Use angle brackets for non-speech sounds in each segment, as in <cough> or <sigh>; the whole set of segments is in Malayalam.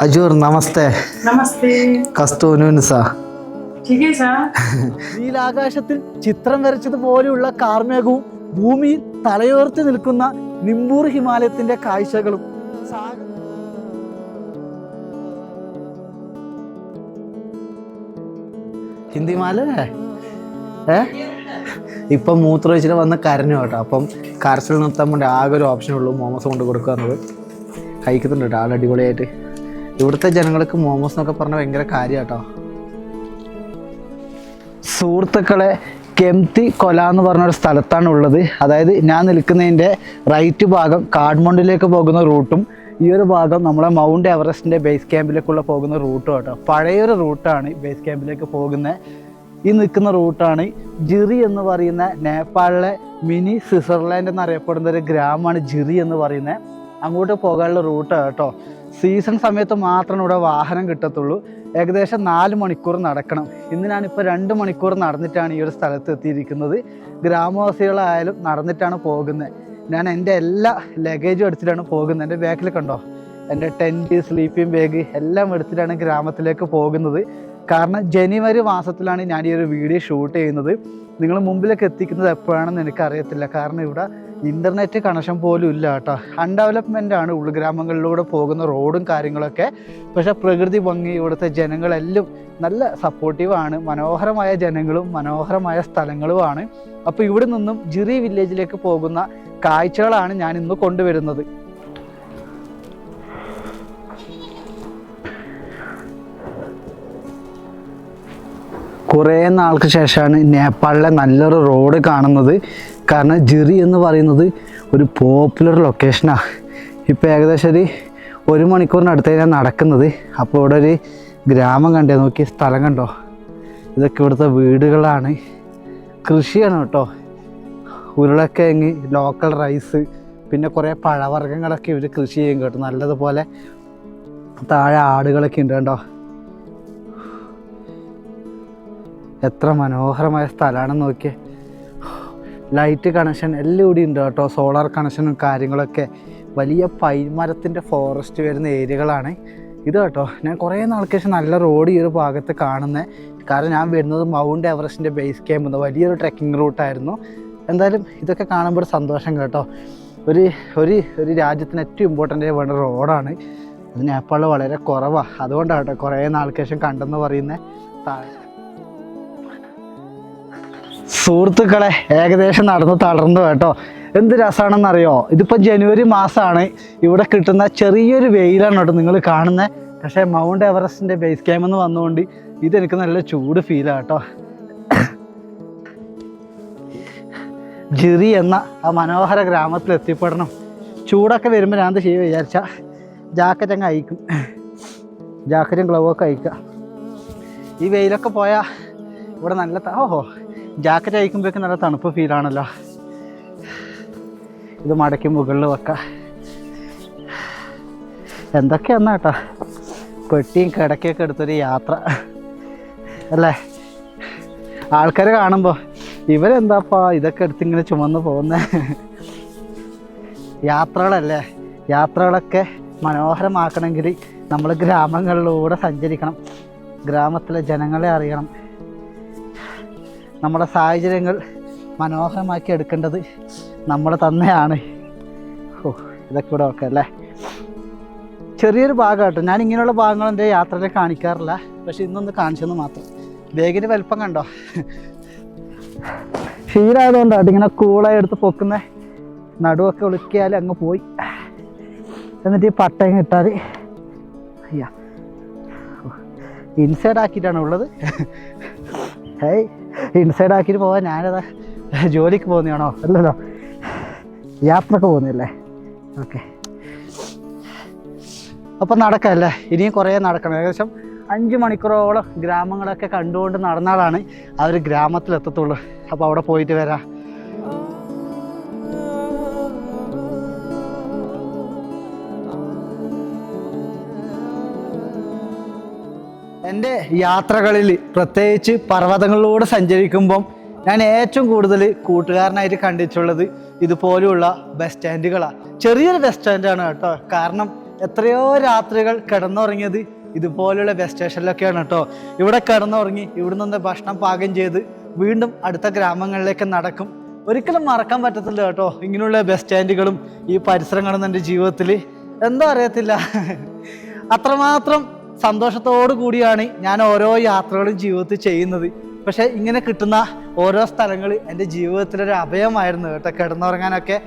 അജൂർ നമസ്തേ. നമസ്തേ. കസ്തൂനുസ നീലാകാശത്തിൽ ചിത്രം വരച്ചതുപോലെയുള്ള കാർമേഘവും ഭൂമിയിൽ തലയോർത്തി നിൽക്കുന്ന നിമ്പൂർ ഹിമാലയത്തിന്റെ കാഴ്ചകളും. ഹിന്ദിമാല ഏ? ഇപ്പം മൂത്രമൊഴിച്ചിട്ട് വന്ന് കരഞ്ഞു കേട്ടോ. അപ്പം കരച്ചിൽ നിർത്താൻ വേണ്ടി ആകെ ഒരു ഓപ്ഷനുള്ളൂ മോമസ് കൊണ്ട് കൊടുക്കുക കഴിക്കുന്നുണ്ട് കേട്ടോ ആൾ അടിപൊളിയായിട്ട് ഇവിടുത്തെ ജനങ്ങൾക്ക് മോമോസ് എന്നൊക്കെ പറഞ്ഞാൽ ഭയങ്കര കാര്യം കേട്ടോ സുഹൃത്തുക്കളെ കെംതി കൊല എന്ന് പറഞ്ഞ ഒരു സ്ഥലത്താണ് ഉള്ളത്. അതായത് ഞാൻ നിൽക്കുന്നതിന്റെ റൈറ്റ് ഭാഗം കാഠ്മണ്ഡിലേക്ക് പോകുന്ന റൂട്ടും ഈ ഒരു ഭാഗം നമ്മളെ മൗണ്ട് എവറസ്റ്റിന്റെ ബേസ് ക്യാമ്പിലേക്കുള്ള പോകുന്ന റൂട്ടും കേട്ടോ പഴയൊരു റൂട്ടാണ് ബേസ് ക്യാമ്പിലേക്ക് പോകുന്ന ഈ നിൽക്കുന്ന റൂട്ടാണ് ജിറി എന്ന് പറയുന്ന നേപ്പാളിലെ മിനി സ്വിറ്റ്സർലാൻഡ് എന്നറിയപ്പെടുന്ന ഒരു ഗ്രാമമാണ് ജിറി എന്ന് പറയുന്നത്. അങ്ങോട്ട് പോകാനുള്ള റൂട്ടാണ് കേട്ടോ. സീസൺ സമയത്ത് മാത്രമേ ഇവിടെ വാഹനം കിട്ടത്തുള്ളൂ. ഏകദേശം നാല് മണിക്കൂർ നടക്കണം. ഇന്ന് ഞാനിപ്പോൾ രണ്ട് മണിക്കൂർ നടന്നിട്ടാണ് ഈ ഒരു സ്ഥലത്ത് എത്തിയിരിക്കുന്നത്. ഗ്രാമവാസികളായാലും നടന്നിട്ടാണ് പോകുന്നത് ഞാൻ എന്റെ എല്ലാ ലഗേജും എടുത്തിട്ടാണ് പോകുന്നത് എന്റെ ബാക്കിൽ കണ്ടോ? എന്റെ ടെന്റ് സ്ലീപ്പിംഗ് ബാഗ് എല്ലാം എടുത്തിട്ടാണ് ഗ്രാമത്തിലേക്ക് പോകുന്നത്. കാരണം ജനുവരി മാസത്തിലാണ് ഞാൻ ഈ ഒരു വീഡിയോ ഷൂട്ട് ചെയ്യുന്നത്. നിങ്ങൾ മുമ്പിലേക്ക് എത്തിക്കുന്നത് എപ്പോഴാണെന്ന് എനിക്കറിയത്തില്ല. കാരണം ഇവിടെ ഇന്റർനെറ്റ് കണക്ഷൻ പോലും ഇല്ല കേട്ടോ അൺഡെവലപ്മെന്റ് ആണ് ഉൾഗ്രാമങ്ങളിലൂടെ പോകുന്ന റോഡും കാര്യങ്ങളൊക്കെ. പക്ഷേ പ്രകൃതി ഭംഗി ഇവിടുത്തെ ജനങ്ങളെല്ലാം നല്ല സപ്പോർട്ടീവാണ് മനോഹരമായ ജനങ്ങളും മനോഹരമായ സ്ഥലങ്ങളുമാണ്. അപ്പോൾ ഇവിടെ നിന്നും ജിറി വില്ലേജിലേക്ക് പോകുന്ന കാഴ്ചകളാണ് ഞാൻ ഇന്ന് കൊണ്ടുവരുന്നത്. കുറേ നാൾക്ക് ശേഷമാണ് നേപ്പാളിലെ നല്ലൊരു റോഡ് കാണുന്നത്. കാരണം ജെറി എന്ന് പറയുന്നത് ഒരു പോപ്പുലർ ലൊക്കേഷനാണ് ഇപ്പോൾ ഏകദേശം ഒരു ഒരു മണിക്കൂറിനടുത്ത് ഞാൻ നടക്കുന്നത്. അപ്പോൾ ഇവിടെ ഒരു ഗ്രാമം കണ്ടേ നോക്കി സ്ഥലം കണ്ടോ? ഇതൊക്കെ ഇവിടുത്തെ വീടുകളാണ്. കൃഷിയാണ് കേട്ടോ. ഉരുളക്കിഴങ്ങ് ലോക്കൽ റൈസ് പിന്നെ കുറേ പഴവർഗങ്ങളൊക്കെ ഇവർ കൃഷി ചെയ്യും കേട്ടോ. നല്ലതുപോലെ താഴെ ആടുകളൊക്കെ ഉണ്ട് കേട്ടോ എത്ര മനോഹരമായ സ്ഥലമാണെന്ന് നോക്കിയേ. ലൈറ്റ് കണക്ഷൻ എല്ലാം കൂടി ഉണ്ട് കേട്ടോ. സോളാർ കണക്ഷനും കാര്യങ്ങളൊക്കെ. വലിയ പൈമരത്തിന്റെ ഫോറസ്റ്റ് വരുന്ന ഏരിയകളാണ്. ഇത് കേട്ടോ ഞാൻ കുറേ നാൾക്ക് ശേഷം നല്ല റോഡ് ഈ ഒരു ഭാഗത്ത് കാണുന്നത് കാരണം ഞാൻ വരുന്നത് മൗണ്ട് എവറസ്റ്റിന്റെ ബേസ് ക്യാമ്പ് വലിയൊരു ട്രെക്കിംഗ് റൂട്ടായിരുന്നു എന്തായാലും ഇതൊക്കെ കാണുമ്പോൾ സന്തോഷം കേട്ടോ. ഒരു ഒരു ഒരു രാജ്യത്തിന് ഏറ്റവും ഇമ്പോർട്ടന്റ് വേണ്ട റോഡാണ് അത് നേപ്പാളിൽ വളരെ കുറവാണ് അതുകൊണ്ടാണ് കേട്ടോ കുറേ നാൾക്ക് ശേഷം കണ്ടെന്ന് പറയുന്നത് താഴെ സുഹൃത്തുക്കളെ ഏകദേശം നടന്ന് തളർന്നു കേട്ടോ. എന്ത് രസമാണെന്നറിയോ ഇതിപ്പോൾ ജനുവരി മാസമാണ് ഇവിടെ കിട്ടുന്ന ചെറിയൊരു വെയിലാണ് കേട്ടോ നിങ്ങൾ കാണുന്നത് പക്ഷേ മൗണ്ട് എവറസ്റ്റിന്റെ ബേസ് ക്യാമ്പ് എന്ന് വന്നുകൊണ്ട് ഇതെനിക്ക് നല്ല ചൂട് ഫീലാണ് കേട്ടോ. ജിറി എന്ന ആ മനോഹര ഗ്രാമത്തിൽ എത്തിപ്പെടണം. ചൂടൊക്കെ വരുമ്പോൾ ഞാൻ എന്ത് ചെയ്യുക വിചാരിച്ചാൽ ജാക്കറ്റ് അങ്ങ് അയക്കും. ജാക്കറ്റും ഗ്ലൗവൊക്കെ അയക്കുക. ഈ വെയിലൊക്കെ പോയാൽ ഇവിടെ നല്ല ഓഹോ. ജാക്കറ്റ് അയക്കുമ്പോഴേക്കും നല്ല തണുപ്പ് ഫീലാണല്ലോ ഇത് മടക്കി മുകളിൽ വെക്കാം. എന്തൊക്കെയാന്നാ കേട്ടോ പെട്ടിയും കിടക്കയൊക്കെ എടുത്തൊരു യാത്ര. അല്ലേ? ആൾക്കാർ കാണുമ്പോൾ ഇവരെന്താപ്പാ ഇതൊക്കെ എടുത്ത് ഇങ്ങനെ ചുമന്ന് പോകുന്ന? യാത്രകളല്ലേ? യാത്രകളൊക്കെ മനോഹരമാക്കണമെങ്കിൽ നമ്മൾ ഗ്രാമങ്ങളിലൂടെ സഞ്ചരിക്കണം. ഗ്രാമത്തിലെ ജനങ്ങളെ അറിയണം. നമ്മുടെ സാഹചര്യങ്ങൾ മനോഹരമാക്കി എടുക്കേണ്ടത് നമ്മൾ തന്നെയാണ്. ഓ ഇതൊക്കെ ഇവിടെ ഓക്കെ അല്ലേ? ചെറിയൊരു ഭാഗം കേട്ടോ ഞാൻ ഇങ്ങനെയുള്ള ഭാഗങ്ങൾ എന്റെ യാത്രയിൽ കാണിക്കാറില്ല. പക്ഷെ ഇന്നൊന്ന് കാണിച്ചെന്ന് മാത്രം. ബേഗിന് വലിപ്പം കണ്ടോ? ക്ഷീരായതുകൊണ്ടാണ് ഇങ്ങനെ കൂളായി എടുത്ത് പൊക്കുന്ന നടുവൊക്കെ ഒളിക്കിയാൽ അങ്ങ് പോയി. എന്നിട്ട് ഈ പട്ടയം കിട്ടാൽ അയ്യ. ഇൻസൈഡ് ആക്കിയിട്ടാണ് ഉള്ളത്? ഹേയ് ഇൻസൈഡ് ആക്കിയിട്ട് പോവാൻ ഞാനതാ ജോലിക്ക് പോകുന്നതാണോ? അല്ലല്ലോ. യാത്രയ്ക്ക് പോകുന്നില്ലേ ഓക്കെ അപ്പം നടക്കല്ലേ? ഇനിയും കുറേ നടക്കണം. ഏകദേശം അഞ്ച് മണിക്കൂറോളം ഗ്രാമങ്ങളൊക്കെ കണ്ടുകൊണ്ട് നടന്നാലാണ് ആ ഒരു ഗ്രാമത്തിലെത്തത്തുള്ളൂ. അപ്പോൾ അവിടെ പോയിട്ട് വരാം. എന്റെ യാത്രകളിൽ പ്രത്യേകിച്ച് പർവതങ്ങളിലൂടെ സഞ്ചരിക്കുമ്പം ഞാൻ ഏറ്റവും കൂടുതൽ കൂട്ടുകാരനായിട്ട് കണ്ടിട്ടുള്ളത് ഇതുപോലെയുള്ള ബസ് സ്റ്റാൻഡുകളാണ് ചെറിയൊരു ബസ് സ്റ്റാൻഡാണ് കേട്ടോ. കാരണം എത്രയോ രാത്രികൾ കിടന്നുറങ്ങിയത് ഇതുപോലെയുള്ള ബസ് സ്റ്റേഷനിലൊക്കെയാണ് കേട്ടോ. ഇവിടെ കിടന്നുറങ്ങി ഇവിടെ നിന്ന് ഭക്ഷണം പാകം ചെയ്ത് വീണ്ടും അടുത്ത ഗ്രാമങ്ങളിലേക്ക് നടക്കും. ഒരിക്കലും മറക്കാൻ പറ്റത്തില്ല കേട്ടോ ഇങ്ങനെയുള്ള ബസ് സ്റ്റാൻഡുകളും ഈ പരിസരങ്ങളും എന്റെ ജീവിതത്തിൽ എന്താ അറിയത്തില്ല. അത്രമാത്രം സന്തോഷത്തോടു കൂടിയാണ് ഞാൻ ഓരോ യാത്രകളും ജീവിതത്തിൽ ചെയ്യുന്നത്. പക്ഷെ ഇങ്ങനെ കിട്ടുന്ന ഓരോ സ്ഥലങ്ങൾ എന്റെ ജീവിതത്തിലൊരു അഭയമായിരുന്നു കേട്ടോ കിടന്നുറങ്ങാനൊക്കെ.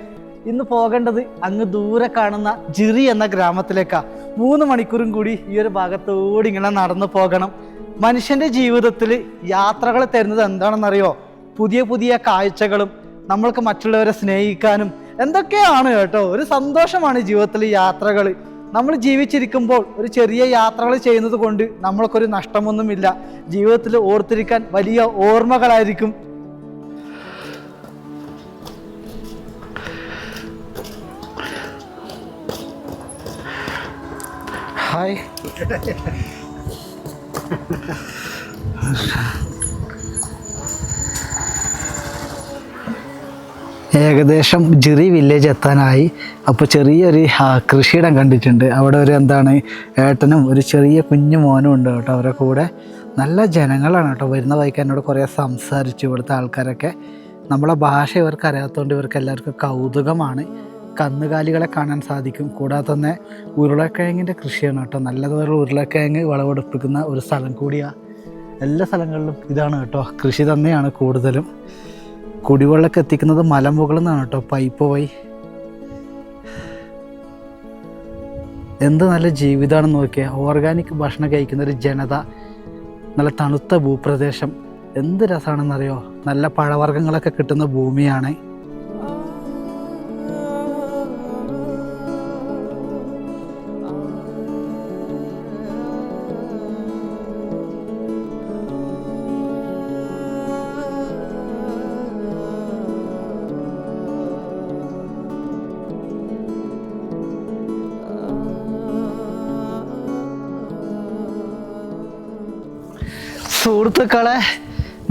ഇന്ന് പോകേണ്ടത് അങ്ങ് ദൂരെ കാണുന്ന ജിറി എന്ന ഗ്രാമത്തിലേക്കാ. മൂന്ന് മണിക്കൂറും കൂടി ഈ ഒരു ഭാഗത്തോടി ഇങ്ങനെ നടന്നു പോകണം. മനുഷ്യന്റെ ജീവിതത്തിൽ യാത്രകൾ തരുന്നത് എന്താണെന്നറിയോ? പുതിയ പുതിയ കാഴ്ചകളും നമ്മൾക്ക് മറ്റുള്ളവരെ സ്നേഹിക്കാനും എന്തൊക്കെയാണ് കേട്ടോ? ഒരു സന്തോഷമാണ് ജീവിതത്തിൽ യാത്രകൾ. നമ്മൾ ജീവിച്ചിരിക്കുമ്പോൾ ഒരു ചെറിയ യാത്രകൾ ചെയ്യുന്നത് കൊണ്ട് നമ്മൾക്കൊരു നഷ്ടമൊന്നുമില്ല. ജീവിതത്തിൽ ഓർത്തിരിക്കാൻ വലിയ ഓർമ്മകളായിരിക്കും. ഹായ്. <laughs> ഏകദേശം ജിറി വില്ലേജ് എത്താനായി. അപ്പോൾ ചെറിയൊരു കൃഷിയിടം കണ്ടിട്ടുണ്ട്. അവിടെ ഒരു എന്താണ് ഏട്ടനും ഒരു ചെറിയ കുഞ്ഞു മോനും ഉണ്ട് കേട്ടോ. അവരെ കൂടെ നല്ല ജനങ്ങളാണ് കേട്ടോ. വരുന്ന വഴിക്ക് എന്നോട് കുറേ സംസാരിച്ചു ഇവിടുത്തെ ആൾക്കാരൊക്കെ. നമ്മളെ ഭാഷ ഇവർക്ക് അറിയാത്തതുകൊണ്ട് ഇവർക്ക് എല്ലാവർക്കും കൗതുകമാണ്. കന്നുകാലികളെ കാണാൻ സാധിക്കും. കൂടാതെ തന്നെ ഉരുളക്കിഴങ്ങിന്റെ കൃഷിയാണ് കേട്ടോ. നല്ലതുപോലെ ഉരുളക്കിഴങ്ങ് വിളവെടുപ്പിക്കുന്ന ഒരു സ്ഥലം കൂടിയാണ് എല്ലാ സ്ഥലങ്ങളിലും ഇതാണ് കേട്ടോ. കൃഷി തന്നെയാണ് കൂടുതലും. കുടിവെള്ളമൊക്കെ എത്തിക്കുന്നത് മലമുകളിൽ നിന്നാണ് കേട്ടോ പൈപ്പ് പോയി എന്ത് നല്ല ജീവിതമാണെന്ന് നോക്കിയാൽ ഓർഗാനിക് ഭക്ഷണം കഴിക്കുന്ന ഒരു ജനത നല്ല തണുത്ത ഭൂപ്രദേശം. എന്ത് രസമാണെന്നറിയോ നല്ല പഴവർഗങ്ങളൊക്കെ കിട്ടുന്ന ഭൂമിയാണ്. സുഹൃത്തുക്കളെ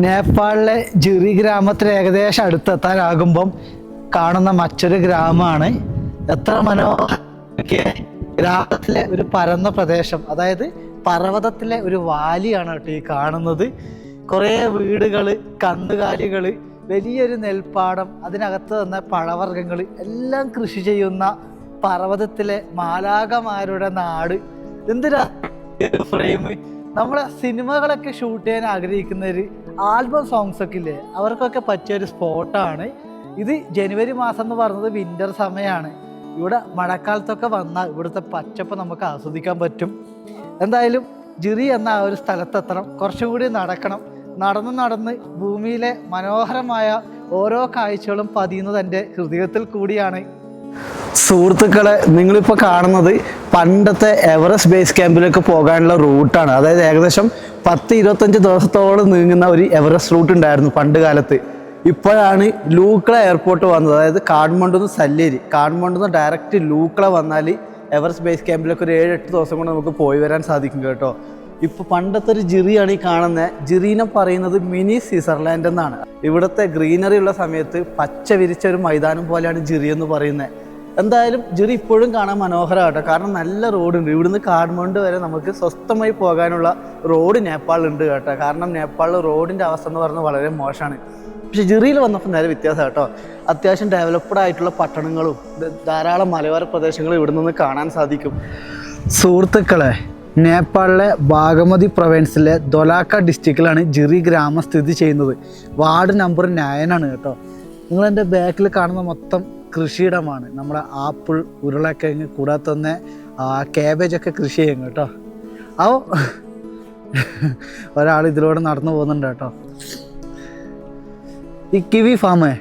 നേപ്പാളിലെ ജിറി ഗ്രാമത്തിൽ ഏകദേശം അടുത്തെത്താനാകുമ്പം കാണുന്ന മറ്റൊരു ഗ്രാമമാണ് എത്ര മനോഹര ഗ്രാമത്തിലെ ഒരു പരന്ന പ്രദേശം. അതായത് പർവതത്തിലെ ഒരു വാലിയാണ് കേട്ടോ ഈ കാണുന്നത്. കുറേ വീടുകൾ കന്നുകാലികൾ വലിയൊരു നെൽപ്പാടം അതിനകത്ത് തന്നെ പഴവർഗങ്ങൾ എല്ലാം കൃഷി ചെയ്യുന്ന പർവതത്തിലെ മാലാകമാരുടെ നാട്. എന്തിനാ ഫ്രെയിം നമ്മളെ സിനിമകളൊക്കെ ഷൂട്ട് ചെയ്യാൻ ആഗ്രഹിക്കുന്നവർ ആൽബം സോങ്സ് ഒക്കെ ഇല്ലേ? അവർക്കൊക്കെ പറ്റിയ ഒരു സ്പോട്ടാണ് ഇത് ജനുവരി മാസം എന്ന് പറയുന്നത് വിന്റർ സമയമാണ് ഇവിടെ മഴക്കാലത്തൊക്കെ വന്നാൽ ഇവിടുത്തെ പച്ചപ്പ് നമുക്ക് ആസ്വദിക്കാൻ പറ്റും. എന്തായാലും ജിറി എന്ന ആ ഒരു സ്ഥലത്തെത്തണം. കുറച്ചും കൂടി നടക്കണം. നടന്ന് നടന്ന് ഭൂമിയിലെ മനോഹരമായ ഓരോ കാഴ്ചകളും പതിയുന്നത് എന്റെ ഹൃദയത്തിൽ കൂടിയാണ്. സുഹൃത്തുക്കളെ നിങ്ങളിപ്പോൾ കാണുന്നത് പണ്ടത്തെ എവറസ്റ്റ് ബേസ് ക്യാമ്പിലേക്ക് പോകാനുള്ള റൂട്ടാണ്. അതായത് ഏകദേശം പത്ത് ഇരുപത്തഞ്ച് ദിവസത്തോളം നീങ്ങുന്ന ഒരു എവറസ്റ്റ് റൂട്ട് ഉണ്ടായിരുന്നു പണ്ട് കാലത്ത്. ഇപ്പോഴാണ് ലൂക്കള എയർപോർട്ട് വന്നത്. അതായത് കാഠ്മണ്ഡുന്ന് സല്ലേരി. കാഠ്മണ്ഡുന്ന് ഡയറക്റ്റ് ലൂക്കള വന്നാൽ എവറസ്റ്റ് ബേസ് ക്യാമ്പിലേക്ക് ഒരു ഏഴ് എട്ട് ദിവസം കൊണ്ട് നമുക്ക് പോയി വരാൻ സാധിക്കും കേട്ടോ. ഇപ്പോൾ പണ്ടത്തെ ഒരു ജിറിയാണ് ഈ കാണുന്നത് ജിറീനെ പറയുന്നത് മിനി സ്വിറ്റ്സർലാൻഡ് എന്നാണ്. ഇവിടുത്തെ ഗ്രീനറി ഉള്ള സമയത്ത് പച്ച വിരിച്ച ഒരു മൈതാനം പോലെയാണ് ജിറി എന്ന് പറയുന്നത് എന്തായാലും ജിറി ഇപ്പോഴും കാണാൻ മനോഹരമാട്ടോ കാരണം നല്ല റോഡുണ്ട്. ഇവിടുന്ന് കാഠ്മണ്ഡു വരെ നമുക്ക് സ്വസ്ഥമായി പോകാനുള്ള റോഡ് നേപ്പാളിലുണ്ട് കേട്ടോ. കാരണം നേപ്പാളിൽ റോഡിന്റെ അവസ്ഥ എന്ന് പറഞ്ഞാൽ വളരെ മോശമാണ്. പക്ഷെ ജിറിയിൽ വന്നപ്പോൾ നേരെ വ്യത്യാസം കേട്ടോ. അത്യാവശ്യം ഡെവലപ്ഡ് ആയിട്ടുള്ള പട്ടണങ്ങളും ധാരാളം മലയോര പ്രദേശങ്ങളും ഇവിടെ നിന്ന് കാണാൻ സാധിക്കും. സുഹൃത്തുക്കളെ നേപ്പാളിലെ ബാഗമതി പ്രൊവിൻസിലെ ദൊലാക്ക ഡിസ്ട്രിക്റ്റിലാണ് ജിറി ഗ്രാമം സ്ഥിതി ചെയ്യുന്നത്. വാർഡ് നമ്പർ നയനാണ് കേട്ടോ. നിങ്ങൾ എന്റെ ബാക്കിൽ കാണുന്ന മൊത്തം കൃഷിയിടമാണ്. നമ്മുടെ ആപ്പിൾ ഉരുളക്കിഴങ്ങ് കൂടാതെ തന്നെ കാബേജ് ഒക്കെ കൃഷി ചെയ്യും കേട്ടോ. ആ ഒരാൾ ഇതിലൂടെ നടന്നു പോകുന്നുണ്ട് കേട്ടോ. ഈ കിവി ഫാമേ?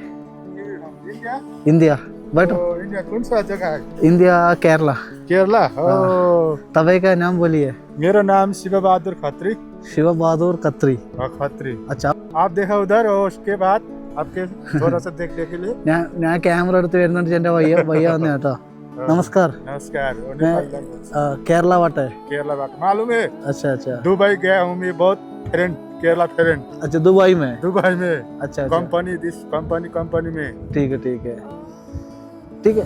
ഇന്ത്യ. बैठो Oh, India कौन सा जगह है इंडिया केरला केरला oh, तवे का नाम बोलिए मेरा नाम शिव बहादुर खत्री शिव बहादुर कत्री हाँ, खत्री अच्छा आप देखा उधर और उसके बाद आपके थोड़ा सा देखने के लिए <laughs> <laughs> ഞാൻ ഞാൻ ക്യാമറ എടുത്ത് വരുന്നുണ്ട് എൻ്റെ വയ്യ വയ്യ വന്ന കേട്ടോ നമസ്കാർ नमस्कार और नेपाली language। ആ, കേരള വാട്ടെ केरला बात मालूम है अच्छा अच्छा दुबई गया हूँ मैं बहुत फ्रेंड केरला फ्रेंड अच्छा दुबई में दुबई में अच्छा अच्छा कंपनी दिस कंपनी कंपनी में ठीक है ठीक है ठीक है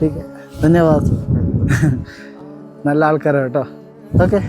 ठीक है धन्यवाद നല്ല ആൾക്കാരാണ് കേട്ടോ ഓക്കെ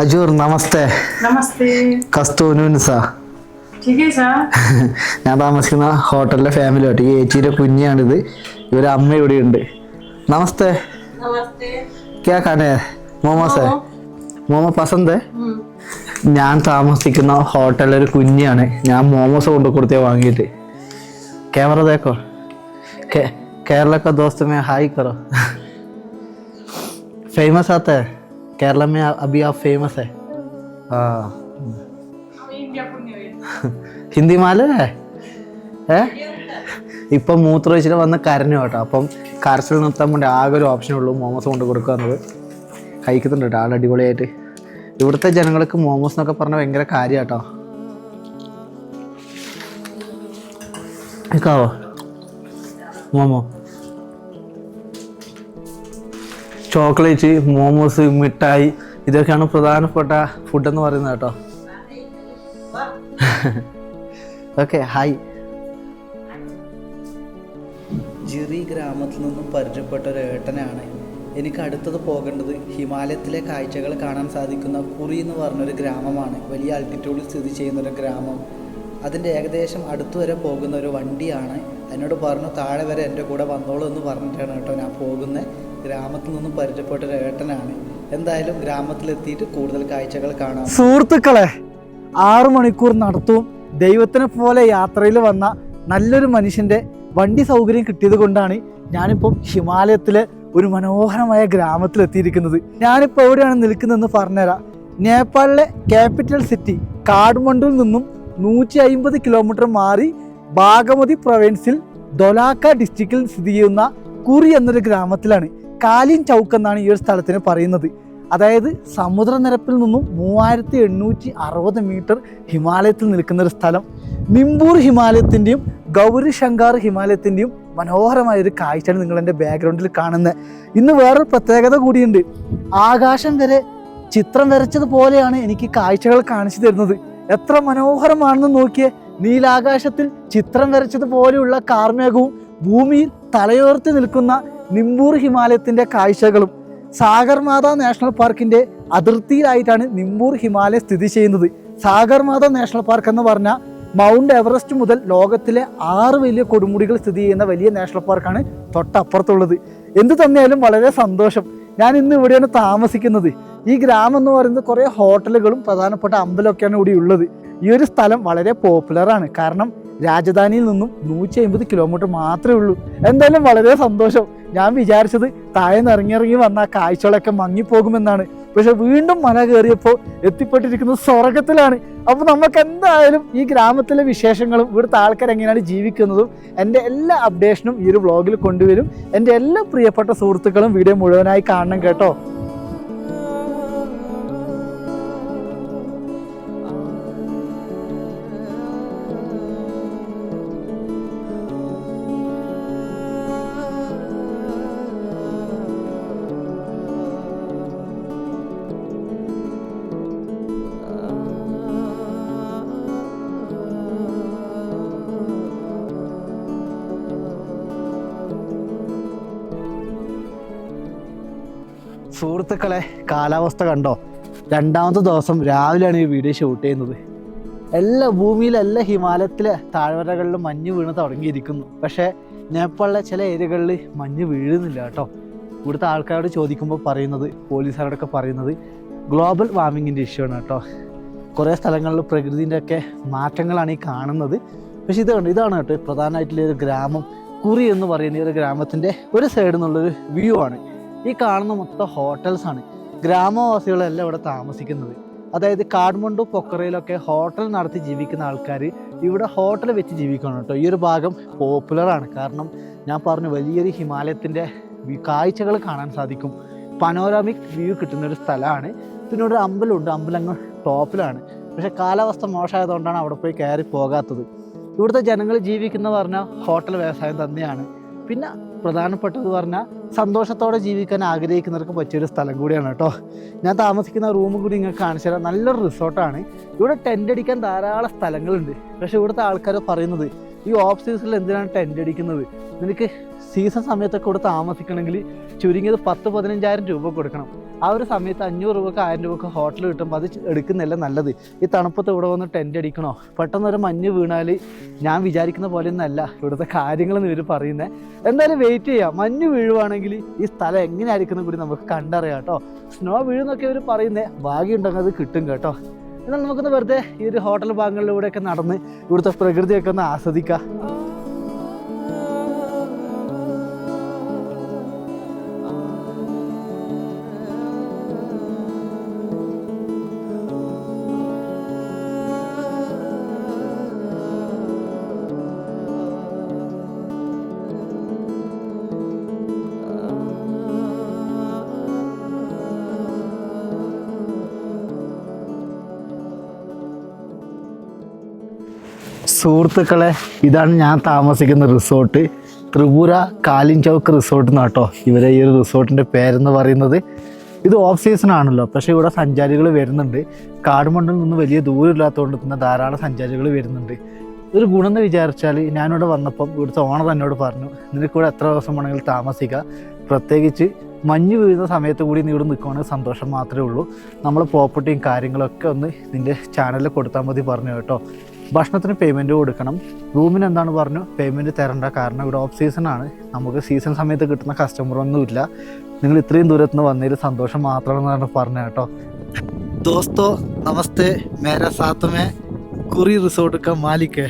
അജൂർ നമസ്തേ. നമസ്തേ. കസ്തൂനുൻസ <laughs> ഞാൻ താമസിക്കുന്ന ഹോട്ടലിലെ ഫാമിലി ആയിട്ട്. ഈ ഏച്ചിയുടെ കുഞ്ഞാണിത്. ഇവരെ അമ്മ ഇവിടെ ഉണ്ട്. നമസ്തേ. കേക്കാനേ മോമോസേ. മോമോ പസന്തേ. ഞാൻ താമസിക്കുന്ന ഹോട്ടലിലെ ഒരു കുഞ്ഞാണ്. ഞാൻ മോമോസ് കൊണ്ട് കൊടുത്തേ വാങ്ങിയിട്ട്. ക്യാമറ തേക്കോ? കേരളക്ക ദോസ്തമേ ഹായ് കറോ. <laughs> ഫേമസ് ആത്തേ. केरला में अभी आप फेमस है हाँ इंडिया पुण्य ഹിന്ദി മാല ഏ ഇപ്പം മൂത്രമൊഴിച്ചിട്ട് വന്ന് കരഞ്ഞു കേട്ടോ അപ്പം കരച്ചിൽ നിർത്താൻ വേണ്ടി ആകെ ഒരു ഓപ്ഷൻ ഉള്ളൂ മോമോസ് കൊണ്ട് കൊടുക്കുക എന്നത് കഴിക്കുന്നുണ്ട് കേട്ടോ ആൾ അടിപൊളിയായിട്ട് ഇവിടുത്തെ ജനങ്ങൾക്ക് മോമോസ് എന്നൊക്കെ പറഞ്ഞാൽ ഭയങ്കര കാര്യം കേട്ടോ കേക്കാവോ മോമോ ചോക്ലേറ്റ് മോമോസ് മിഠായി ഇതൊക്കെയാണ് പ്രധാനപ്പെട്ട ഫുഡ് എന്ന് പറയുന്നത് കേട്ടോ. ഓക്കെ ഹായ് ജിറി ഗ്രാമത്തിൽ നിന്നും പരിചയപ്പെട്ട ഒരു ഏട്ടനാണ്. എനിക്ക് അടുത്തത് പോകേണ്ടത് ഹിമാലയത്തിലെ കാഴ്ചകൾ കാണാൻ സാധിക്കുന്ന കുറി എന്ന് പറഞ്ഞൊരു ഗ്രാമമാണ്. വലിയ ആൾട്ടിറ്റ്യൂഡിൽ സ്ഥിതി ചെയ്യുന്ന ഒരു ഗ്രാമം. അതിന്റെ ഏകദേശം അടുത്തു വരെ പോകുന്ന ഒരു വണ്ടിയാണ്. എന്നോട് പറഞ്ഞു താഴെ വരെ എന്റെ കൂടെ വന്നോളൂ എന്ന് പറഞ്ഞിട്ടാണ് കേട്ടോ ഞാൻ പോകുന്നത്. ഗ്രാമത്തിൽ നിന്നും പരിചയപ്പെട്ട ഒരു ഏട്ടനാണ്. എന്തായാലും ഗ്രാമത്തിലെത്തിയിട്ട് കൂടുതൽ കാഴ്ചകൾ കാണാം. സുഹൃത്തുക്കളെ ആറു മണിക്കൂർ നടത്തും ദൈവത്തിനെ പോലെ യാത്രയിൽ വന്ന നല്ലൊരു മനുഷ്യന്റെ വണ്ടി സൗകര്യം കിട്ടിയത് കൊണ്ടാണ് ഞാനിപ്പം ഹിമാലയത്തിലെ ഒരു മനോഹരമായ ഗ്രാമത്തിലെത്തിയിരിക്കുന്നത് ഞാനിപ്പോൾ എവിടെയാണ് നിൽക്കുന്നതെന്ന് പറഞ്ഞുതരാം. നേപ്പാളിലെ ക്യാപിറ്റൽ സിറ്റി കാഠ്മണ്ഡുവിൽ നിന്നും നൂറ്റി അയിമ്പത് കിലോമീറ്റർ മാറി ബാഗമതി പ്രൊവിൻസിൽ ദൊലാക്ക ഡിസ്ട്രിക്റ്റിൽ സ്ഥിതി ചെയ്യുന്ന കുറി എന്നൊരു ഗ്രാമത്തിലാണ്. കാലിൻ ചൗക്ക് എന്നാണ് ഈ ഒരു സ്ഥലത്തിന് പറയുന്നത്. അതായത് സമുദ്രനിരപ്പിൽ നിന്നും മൂവായിരത്തി എണ്ണൂറ്റി അറുപത് മീറ്റർ ഹിമാലയത്തിൽ നിൽക്കുന്ന ഒരു സ്ഥലം. നിംബൂർ ഹിമാലയത്തിന്റെയും ഗൗരി ശങ്കാർ ഹിമാലയത്തിന്റെയും മനോഹരമായ ഒരു കാഴ്ചയാണ് നിങ്ങൾ എന്റെ ബാക്ക്ഗ്രൗണ്ടിൽ കാണുന്നത്. ഇന്ന് വേറൊരു പ്രത്യേകത കൂടിയുണ്ട്. ആകാശം വരെ ചിത്രം വരച്ചതുപോലെയാണ് എനിക്ക് കാഴ്ചകൾ കാണിച്ചു തരുന്നത്. എത്ര മനോഹരമാണെന്ന് നോക്കിയേ. നീലാകാശത്തിൽ ചിത്രം വരച്ചതുപോലെയുള്ള കാർമേഘവും ഭൂമിയിൽ തലയോർത്തി നിൽക്കുന്ന നിംബൂർ ഹിമാലയത്തിന്റെ കാഴ്ചകളും സാഗർമാത നാഷണൽ പാർക്കിന്റെ അതിർത്തിയിലായിട്ടാണ് നിംബൂർ ഹിമാലയ സ്ഥിതി ചെയ്യുന്നത്. സാഗർമാത നാഷണൽ പാർക്ക് എന്ന് പറഞ്ഞാൽ മൗണ്ട് എവറസ്റ്റ് മുതൽ ലോകത്തിലെ ആറ് വലിയ കൊടുമുടികൾ സ്ഥിതി ചെയ്യുന്ന വലിയ നാഷണൽ പാർക്കാണ് തൊട്ടപ്പുറത്തുള്ളത്. എന്ത് തന്നെയാലും വളരെ സന്തോഷം. ഞാൻ ഇന്ന് ഇവിടെയാണ് താമസിക്കുന്നത്. ഈ ഗ്രാമം എന്ന് പറയുന്നത് കുറേ ഹോട്ടലുകളും പ്രധാനപ്പെട്ട അമ്പലമൊക്കെയാണ് ഇവിടെ ഉള്ളത്. ഈ ഒരു സ്ഥലം വളരെ പോപ്പുലറാണ്. കാരണം രാജധാനിയിൽ നിന്നും നൂറ്റി അമ്പത് കിലോമീറ്റർ മാത്രമേ ഉള്ളൂ. എന്തായാലും വളരെ സന്തോഷം. ഞാൻ വിചാരിച്ചത് താഴെ നിറങ്ങിറങ്ങി വന്ന ആ കാഴ്ചകളൊക്കെ മങ്ങിപ്പോകുമെന്നാണ്. പക്ഷെ വീണ്ടും മല കയറിയപ്പോൾ എത്തിപ്പെട്ടിരിക്കുന്നത് സ്വർഗത്തിലാണ് അപ്പോൾ നമുക്ക് എന്തായാലും ഈ ഗ്രാമത്തിലെ വിശേഷങ്ങളും ഇവിടുത്തെ ആൾക്കാർ എങ്ങനെയാണ് ജീവിക്കുന്നതും എന്റെ എല്ലാ അപ്ഡേഷനും ഈ ഒരു വ്ളോഗിൽ കൊണ്ടുവരും. എന്റെ എല്ലാ പ്രിയപ്പെട്ട സുഹൃത്തുക്കളും വീഡിയോ മുഴുവനായി കാണണം കേട്ടോ. സുഹൃത്തുക്കളെ കാലാവസ്ഥ കണ്ടോ? രണ്ടാമത്തെ ദിവസം രാവിലെയാണ് ഈ വീഡിയോ ഷൂട്ട് ചെയ്യുന്നത്. എല്ലാ ഭൂമിയിലെ എല്ലാ ഹിമാലയത്തിലെ താഴ്വരകളിലും മഞ്ഞ് വീണ് തുടങ്ങിയിരിക്കുന്നു. പക്ഷേ നേപ്പാളിലെ ചില ഏരിയകളിൽ മഞ്ഞ് വീഴുന്നില്ല കേട്ടോ. ഇവിടുത്തെ ആൾക്കാരോട് ചോദിക്കുമ്പോൾ പറയുന്നത് പോലീസുകാരോടൊക്കെ പറയുന്നത് ഗ്ലോബൽ വാർമിങ്ങിന്റെ ഇഷ്യൂ ആണ് കേട്ടോ. കുറേ സ്ഥലങ്ങളിൽ പ്രകൃതിന്റെ ഒക്കെ മാറ്റങ്ങളാണ് ഈ കാണുന്നത്. പക്ഷേ ഇത് ഇതാണ് കേട്ടോ പ്രധാനമായിട്ടുള്ള ഒരു ഗ്രാമം. കുറി എന്ന് പറയുന്ന ഒരു ഗ്രാമത്തിന്റെ ഒരു സൈഡിൽ നിന്നുള്ളൊരു വ്യൂ ആണ്. ഈ കാണുന്ന മൊത്തം ഹോട്ടൽസ് ആണ്. ഗ്രാമവാസികളെല്ലാം ഇവിടെ താമസിക്കുന്നത്. അതായത് കാഠ്മണ്ഡു പൊക്കറയിലൊക്കെ ഹോട്ടൽ നടത്തി ജീവിക്കുന്ന ആൾക്കാർ ഇവിടെ ഹോട്ടൽ വെച്ച് ജീവിക്കണം കേട്ടോ. ഈ ഒരു ഭാഗം പോപ്പുലറാണ് കാരണം ഞാൻ പറഞ്ഞു വലിയൊരു ഹിമാലയത്തിന്റെ കാഴ്ചകൾ കാണാൻ സാധിക്കും. പനോരാമിക് വ്യൂ കിട്ടുന്ന ഒരു സ്ഥലമാണ്. പിന്നെ ഒരു അമ്പലമുണ്ട്. അമ്പലം അങ്ങ് ടോപ്പിലാണ്. പക്ഷേ കാലാവസ്ഥ മോശമായതുകൊണ്ടാണ് അവിടെ പോയി കയറി പോകാത്തത്. ഇവിടുത്തെ ജനങ്ങൾ ജീവിക്കുന്ന പറഞ്ഞാൽ ഹോട്ടൽ വ്യവസായം തന്നെയാണ്. പിന്നെ പ്രധാനപ്പെട്ടത് പറഞ്ഞാൽ സന്തോഷത്തോടെ ജീവിക്കാൻ ആഗ്രഹിക്കുന്നവർക്ക് പറ്റിയൊരു സ്ഥലം കൂടിയാണ് കേട്ടോ. ഞാൻ താമസിക്കുന്ന റൂം കൂടി നിങ്ങൾക്ക് കാണിച്ചു തരാം. നല്ലൊരു റിസോർട്ടാണ്. ഇവിടെ ടെന്റ് അടിക്കാൻ ധാരാളം സ്ഥലങ്ങളുണ്ട്. പക്ഷേ ഇവിടുത്തെ ആൾക്കാർ പറയുന്നത് ഈ ഓഫ് സീസണിൽ എന്തിനാണ് ടെന്റ് അടിക്കുന്നത്? നിനക്ക് സീസൺ സമയത്തൊക്കെ ഇവിടെ താമസിക്കണമെങ്കിൽ ചുരുങ്ങിയത് പത്ത് പതിനഞ്ചായിരം രൂപ കൊടുക്കണം. ആ ഒരു സമയത്ത് അഞ്ഞൂറ് രൂപക്ക് ആയിരം രൂപക്ക് ഹോട്ടൽ കിട്ടുമ്പോൾ അത് എടുക്കുന്നില്ല നല്ലത്. ഈ തണുപ്പത്ത് ഇവിടെ വന്ന് ടെന്റ് അടിക്കണോ? പെട്ടെന്ന് ഒരു മഞ്ഞ് വീണാൽ ഞാൻ വിചാരിക്കുന്ന പോലെയൊന്നല്ല. ഇവിടുത്തെ കാര്യങ്ങളെന്ന് ഇവർ പറയുന്നത് എന്തായാലും വെയിറ്റ് ചെയ്യാം. മഞ്ഞ് വീഴുവാണെങ്കിൽ ഈ സ്ഥലം എങ്ങനെയായിരിക്കുന്ന കൂടി നമുക്ക് കണ്ടറിയാം കേട്ടോ. സ്നോ വീഴുന്നൊക്കെ ഇവർ പറയുന്നത് ഭാഗ്യമുണ്ടെങ്കിൽ അത് കിട്ടും കേട്ടോ. എന്നാൽ നമുക്കൊന്ന് വെറുതെ ഈ ഒരു ഹോട്ടൽ ഭാഗങ്ങളിലൂടെയൊക്കെ നടന്ന് ഇവിടുത്തെ പ്രകൃതിയൊക്കെ ഒന്ന് ആസ്വദിക്കാം. സുഹൃത്തുക്കളെ ഇതാണ് ഞാൻ താമസിക്കുന്ന റിസോർട്ട് ത്രിപുര കാലിൻചൗക്ക് റിസോർട്ട് എന്നാട്ടോ ഇവരെ ഈ ഒരു റിസോർട്ടിന്റെ പേരെന്ന് പറയുന്നത്. ഇത് ഓഫ് സീസൺ ആണല്ലോ പക്ഷേ ഇവിടെ സഞ്ചാരികൾ വരുന്നുണ്ട്. കാടുമണ്ണിൽ നിന്ന് വലിയ ദൂരം ഇല്ലാത്തതുകൊണ്ട് തന്നെ ധാരാളം സഞ്ചാരികൾ വരുന്നുണ്ട്. ഒരു ഗുണം എന്ന് വിചാരിച്ചാൽ ഞാനിവിടെ വന്നപ്പം ഇവിടുത്തെ ഓണർ എന്നോട് പറഞ്ഞു നിനക്ക് ഇവിടെ എത്ര ദിവസം വേണമെങ്കിലും താമസിക്കാം. പ്രത്യേകിച്ച് മഞ്ഞ് വീഴുന്ന സമയത്ത് കൂടി നീ ഇവിടെ നിൽക്കുവാണെങ്കിൽ സന്തോഷം മാത്രമേ ഉള്ളൂ. നമ്മൾ പ്രോപ്പർട്ടിയും കാര്യങ്ങളൊക്കെ ഒന്ന് നിന്റെ ചാനലിൽ കൊടുത്താൽ മതി പറഞ്ഞു കേട്ടോ. ഭക്ഷണത്തിന് പേയ്മെന്റ് കൊടുക്കണം. റൂമിന് എന്താണ് പറഞ്ഞു? പേയ്മെന്റ് തരേണ്ട കാരണം ഇവിടെ ഓഫ് സീസൺ ആണ്. നമുക്ക് സീസൺ സമയത്ത് കിട്ടുന്ന കസ്റ്റമറൊന്നുമില്ല നിങ്ങൾ ഇത്രയും ദൂരത്ത് നിന്ന് വന്നതിൽ സന്തോഷം മാത്രമെന്നാണ് പറഞ്ഞത് കേട്ടോ. ദോസ്തോ നമസ്തേ. മേര സാത്തുമേ. കുറി റിസോർട്ട് ക മാലിക്ക്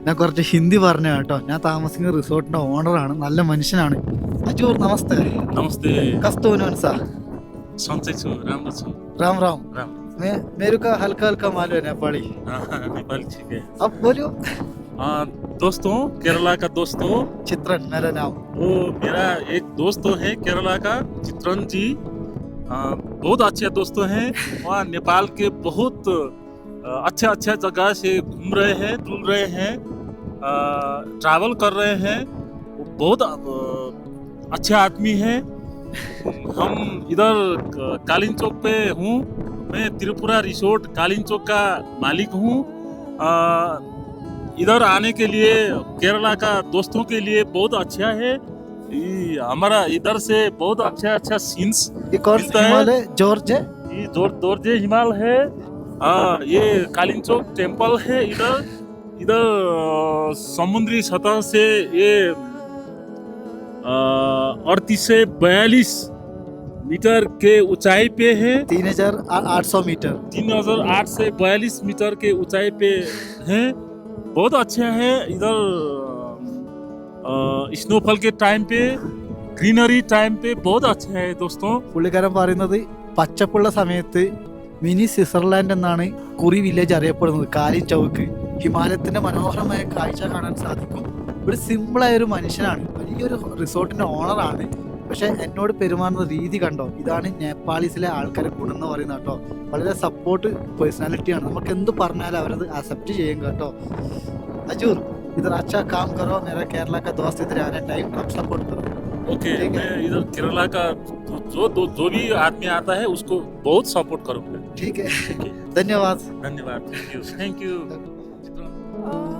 ഞാൻ കുറച്ച് ഹിന്ദി പറഞ്ഞു കേട്ടോ. ഞാൻ താമസിക്കുന്ന റിസോർട്ടിന്റെ ഓണറാണ് നല്ല മനുഷ്യനാണ്. അജൂർ നമസ്തേ. നമസ്തേ. കസ്തോനുവൻ രാം രാം രാം. രാം. मैं मेरे को हल्का हल्का मालूम है नेपाली हाँ, नेपाली ठिक है। अब बोलो आ, दोस्तों केरला का दोस्तों। चित्रन मेरा नाम। वो मेरा एक दोस्त है केरला का चित्रन जी। आ, बहुत अच्छे दोस्तों हैं। वहाँ नेपाल के बहुत अच्छा अच्छा जगह से घूम रहे हैं डुल रहे हैं। ट्रैवल कर रहे हैं। वो बहुत अच्छे आदमी हैं। हम इधर कालीन चौक पे हूँ। मैं त्रिपुरा रिसोर्ट कालीन चौक का मालिक हूँ। इधर आने के लिए केरला का दोस्तों के लिए बहुत अच्छा है। हमारा इधर से बहुत अच्छा अच्छा सीन्स एक और है? हिमालय जॉर्ज है? ये ज़ोर दोरजे हिमाल है। हाँ ये कालीन चौक टेंपल है इधर। इधर समुद्री सतह से ये अड़तीस से बयालीस मीटर के ऊंचाई पे है तीन हजार आठ सौ मीटर तीन हजार आठ से बयालीस मीटर के ऊंचाई पे हैं बहुत अच्छा है इधर स्नोफॉल के टाइम पे ग्रीनरी टाइम पे बहुत अच्छा है दोस्तों പുള്ളിക്കാരൻ പറയുന്നത് പച്ചപ്പുള്ള സമയത്ത് മിനി സ്വിറ്റ്സർലാൻഡ് എന്നാണ് കുറി വില്ലേജ് അറിയപ്പെടുന്നത് കാലിൻ ചൗക്ക് ഹിമാലയത്തിന്റെ മനോഹരമായ കാഴ്ച കാണാൻ സാധിക്കും ഒരു സിമ്പിളായ ഒരു മനുഷ്യനാണ് വലിയൊരു റിസോർട്ടിന്റെ ഓണറാണ് പക്ഷെ എന്നോട് പെരുമാറുന്ന രീതി കണ്ടോ? ഇതാണ് നേപ്പാളീസിലെ ആൾക്കാരെ ഗുണം എന്ന് പറയുന്നത് കേട്ടോ. വളരെ സപ്പോർട്ട് പേഴ്സണാലിറ്റിയാണ് നമുക്ക് എന്ത് പറഞ്ഞാലും അവരത് അക്സെപ്റ്റ് ചെയ്യും കേട്ടോ. അജൂർ ഇത് अच्छा काम करो मेरा केरला का दोस्त इधर आने टाइम आप सपोर्ट करो ओके मैं इधर केरला का जो जो, जो भी आदमी आता है उसको बहुत सपोर्ट करूंगा। ठीक है। धन्यवाद। धन्यवाद। थैंक यू थैंक यू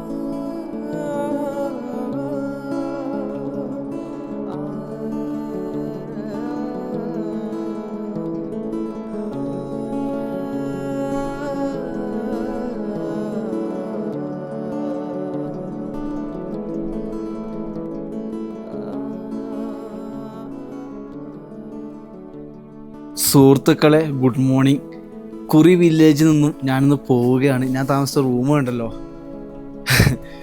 സുഹൃത്തുക്കളെ ഗുഡ് മോർണിംഗ് കുറി വില്ലേജിൽ നിന്നും ഞാനിന്ന് പോവുകയാണ്. ഞാൻ താമസിച്ച റൂം ഉണ്ടല്ലോ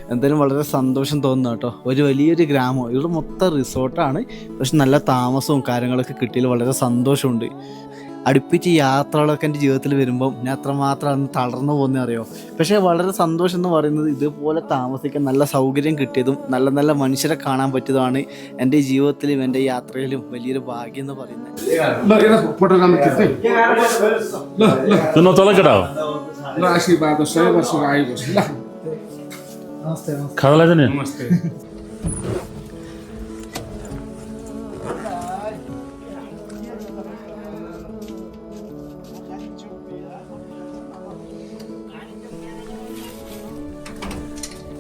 എന്തായാലും വളരെ സന്തോഷം തോന്നുന്നു കേട്ടോ. ഒരു വലിയൊരു ഗ്രാമം. ഇവിടെ മൊത്തം റിസോർട്ടാണ് പക്ഷെ നല്ല താമസവും കാര്യങ്ങളൊക്കെ കിട്ടിയതിൽ വളരെ സന്തോഷമുണ്ട്. അടുപ്പിച്ച് യാത്രകളൊക്കെ എന്റെ ജീവിതത്തിൽ വരുമ്പം ഞാൻ അത്രമാത്രം അന്ന് തളർന്നു പോകുന്ന അറിയോ? പക്ഷേ വളരെ സന്തോഷം എന്ന് പറയുന്നത് ഇതുപോലെ താമസിക്കാൻ നല്ല സൗകര്യം കിട്ടിയതും നല്ല നല്ല മനുഷ്യരെ കാണാൻ പറ്റിയതുമാണ് എന്റെ ജീവിതത്തിലും എന്റെ യാത്രയിലും വലിയൊരു ഭാഗ്യം എന്ന് പറയുന്നത്. നമസ്തേ നമസ്തേ.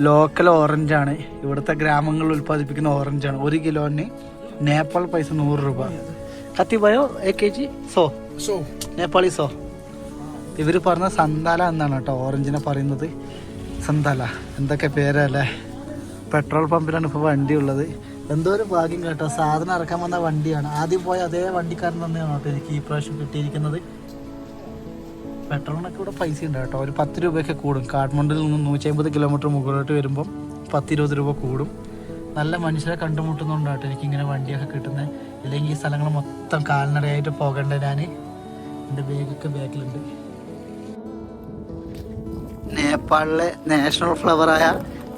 ലോക്കൽ ഓറഞ്ച് ആണ്. ഇവിടുത്തെ ഗ്രാമങ്ങളിൽ ഉൽപ്പാദിപ്പിക്കുന്ന ആണ്. ഒരു കിലോന് നേപ്പാൾ പൈസ നൂറ് രൂപ. കത്തി പോയോ? A K G saw? Saw. Nepali saw? ഇവർ പറഞ്ഞ സന്താല എന്നാണ് കേട്ടോ ഓറഞ്ചിനെ പറയുന്നത്. സന്താല. എന്തൊക്കെ പേരല്ലേ? പെട്രോൾ പമ്പിലാണ് ഇപ്പോൾ വണ്ടി ഉള്ളത് എന്തോ ഒരു ഭാഗ്യം കേട്ടോ. സാധനം ഇറക്കാൻ വന്ന വണ്ടിയാണ്. ആദ്യം പോയ അതേ വണ്ടിക്കാരൻ തന്നെയാണ് കേട്ടോ എനിക്ക് ഈ പ്രാവശ്യം കിട്ടിയിരിക്കുന്നത്. പെട്രോളിനൊക്കെ ഇവിടെ പൈസ ഉണ്ട് കേട്ടോ. ഒരു പത്ത് രൂപയൊക്കെ കൂടും. കാഠ്മണ്ഡിൽ നിന്ന് നൂറ്റി അമ്പത് കിലോമീറ്റർ മുകളിലോട്ട് വരുമ്പം പത്ത് ഇരുപത് രൂപ കൂടും. നല്ല മനുഷ്യരെ കണ്ടുമുട്ടുന്നുണ്ട് കേട്ടോ. എനിക്കിങ്ങനെ വണ്ടിയൊക്കെ കിട്ടുന്നത് ഇല്ലെങ്കിൽ ഈ സ്ഥലങ്ങൾ മൊത്തം കാൽനടയായിട്ട് പോകേണ്ട ഞാൻ എന്റെ ബാഗൊക്കെ ബാക്കിലുണ്ട്. നേപ്പാളിലെ നാഷണൽ ഫ്ലവറായ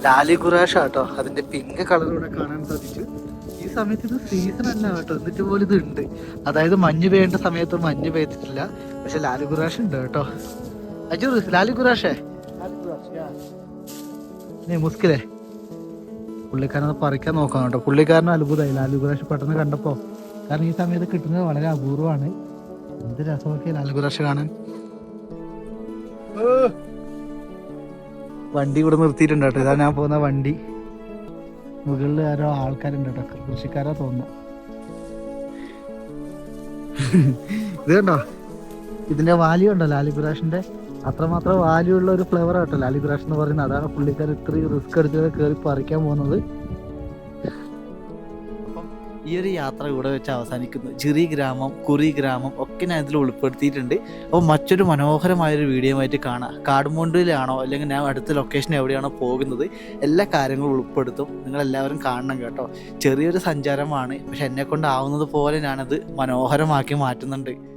ലാലി ഗുറാഷ കേട്ടോ. അതിന്റെ പിങ്ക് കളർ കളറിലൂടെ കാണാൻ സാധിച്ചു. ഈ സമയത്ത് ഇത് സീസൺ അല്ല കേട്ടോ. എന്നിട്ട് പോലും ഇത് ഉണ്ട് അതായത് മഞ്ഞ് പെയ്യേണ്ട സമയത്ത് മഞ്ഞ് പെയ്തിട്ടില്ല. പക്ഷെ ലാലു ഗുറാഷ് ഉണ്ട് കേട്ടോ. അജു ലാലു ഗുറാഷേ മുസ്കിലേ? പുള്ളിക്കാരനെ പറിക്കാൻ നോക്കാം കേട്ടോ. പുള്ളിക്കാരന് അത്ഭുതമായി ലാലു ഗുറാഷ് പെട്ടെന്ന് കണ്ടപ്പോ കാരണം ഈ സമയത്ത് കിട്ടുന്നത് വളരെ അപൂർവമാണ്. എന്ത് രസമൊക്കെ ലാലു ഗുറാഷ് കാണാൻ. വണ്ടി ഇവിടെ നിർത്തിയിട്ടുണ്ട് കേട്ടോ. ഇതാ ഞാൻ പോകുന്ന വണ്ടി. മുകളിൽ ആരോ ആൾക്കാരുണ്ട് കേട്ടോ. കൃഷിക്കാരാ തോന്നുന്നു. ഇത് കണ്ടോ? ഇതിന്റെ വാല്യൂ ഉണ്ടോ ലാലിഗുരാഷിന്റെ അത്രമാത്രം വാല്യൂ ഉള്ള ഒരു ഫ്ലേവർ ആട്ടോ ലാലിഗുരാഷ് എന്ന് പറയുന്നത്. അതാണ് പുള്ളിക്കാർ ഇത്രയും റിസ്ക് എടുത്തിട്ട് കയറി പറിക്കാൻ പോകുന്നത്. ഈ ഒരു യാത്ര ഇവിടെ വെച്ച് അവസാനിക്കുന്നു. ചെറിയ ഗ്രാമം കുറി ഗ്രാമം ഒക്കെ ഞാൻ ഇതിൽ ഉൾപ്പെടുത്തിയിട്ടുണ്ട്. അപ്പോൾ മറ്റൊരു മനോഹരമായൊരു വീഡിയോ ആയിട്ട് കാണാം. കാടുമുണ്ടിലാണോ അല്ലെങ്കിൽ ഞാൻ അടുത്ത ലൊക്കേഷൻ എവിടെയാണോ പോകുന്നത് എല്ലാ കാര്യങ്ങളും ഉൾപ്പെടുത്തും. നിങ്ങളെല്ലാവരും കാണണം കേട്ടോ. ചെറിയൊരു സഞ്ചാരമാണ്. പക്ഷെ എന്നെ കൊണ്ടാവുന്നത് പോലെ ഞാനത് മനോഹരമാക്കി മാറ്റുന്നുണ്ട്.